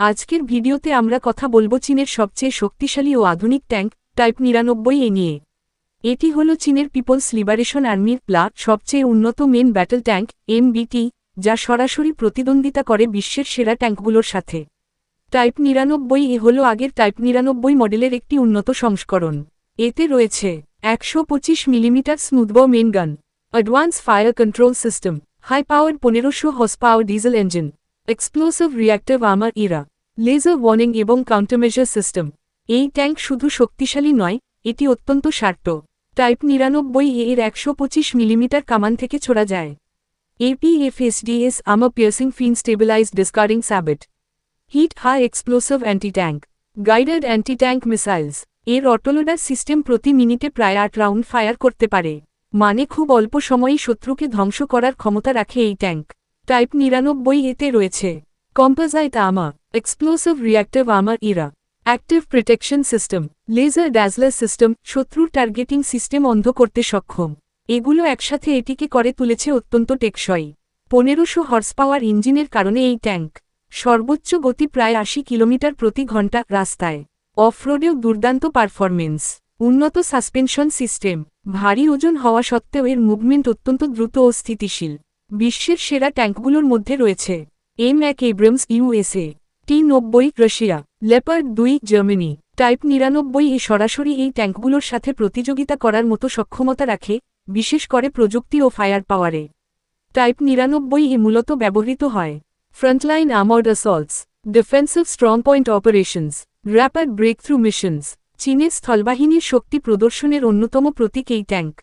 আজকের ভিডিওতে আমরা কথা বলব চীনের সবচেয়ে শক্তিশালী ও আধুনিক ট্যাঙ্ক, টাইপ নিরানব্বই এ নিয়ে। এটি হল চীনের পিপলস লিবারেশন আর্মির প্লা, সবচেয়ে উন্নত মেন ব্যাটল ট্যাঙ্ক, এমবিটি, যা সরাসরি প্রতিদ্বন্দ্বিতা করে বিশ্বের সেরা ট্যাঙ্কগুলোর সাথে। টাইপ নিরানব্বই এ হল আগের টাইপ নিরানব্বই মডেলের একটি উন্নত সংস্করণ। এতে রয়েছে একশো পঁচিশ millimetre smoothbore main gun, advance fire control system, high power পনেরোশো horse power diesel engine explosive reactive armour ERA laser warning এবং কাউন্টারমেজার সিস্টেম এই ট্যাঙ্ক শুধু শক্তিশালী নয়, এটি অত্যন্ত সার্ট টাইপ নিরানব্বই এর একশো পঁচিশ মিলিমিটার কামান থেকে ছোড়া যায়। এপিএফএসডিএস আমা piercing fin stabilise discarding sabot heat high explosive anti tank guided anti tank missiles এর অটোলোডার সিস্টেম প্রতি মিনিটে প্রায় আট রাউন্ড ফায়ার করতে পারে। মানে খুব অল্প সময়েই শত্রুকে ধ্বংস করার ক্ষমতা রাখে এই ট্যাঙ্ক টাইপ নিরানব্বই এতে রয়েছে। কম্পোজাইট আমা explosive reactive armour ERA, active protection system, laser dazzler system, শত্রুর টার্গেটিং সিস্টেম অন্ধ করতে সক্ষম। এগুলো একসাথে এটিকে করে তুলেছে অত্যন্ত টেকসই। পনেরোশো হর্স পাওয়ার ইঞ্জিনের কারণে এই ট্যাঙ্ক, সর্বোচ্চ গতি প্রায় আশি কিলোমিটার প্রতি ঘণ্টা রাস্তায়। অফরোডেও দুর্দান্ত পারফরমেন্স উন্নত সাসপেনশন সিস্টেম, ভারী ওজন হওয়া সত্ত্বেও এর মুভমেন্ট অত্যন্ত দ্রুত ও স্থিতিশীল। বিশ্বের সেরা ট্যাঙ্কগুলোর মধ্যে রয়েছে এম এক এব্রামস, ইউএসএ, টি নব্বই, রাশিয়া, লেপার্ড দুই, জার্মানি। টাইপ নিরানব্বই এ সরাসরি এই ট্যাঙ্কগুলোর সাথে প্রতিযোগিতা করার মতো সক্ষমতা রাখে, বিশেষ করে প্রযুক্তি ও ফায়ার পাওয়ারে। টাইপ নিরানব্বই এ মূলত ব্যবহৃত হয় frontline armoured assaults, defensive strong point operations rapid breakthrough missions. চীনের স্থলবাহিনীর শক্তি প্রদর্শনের অন্যতম প্রতীক এই ট্যাঙ্ক।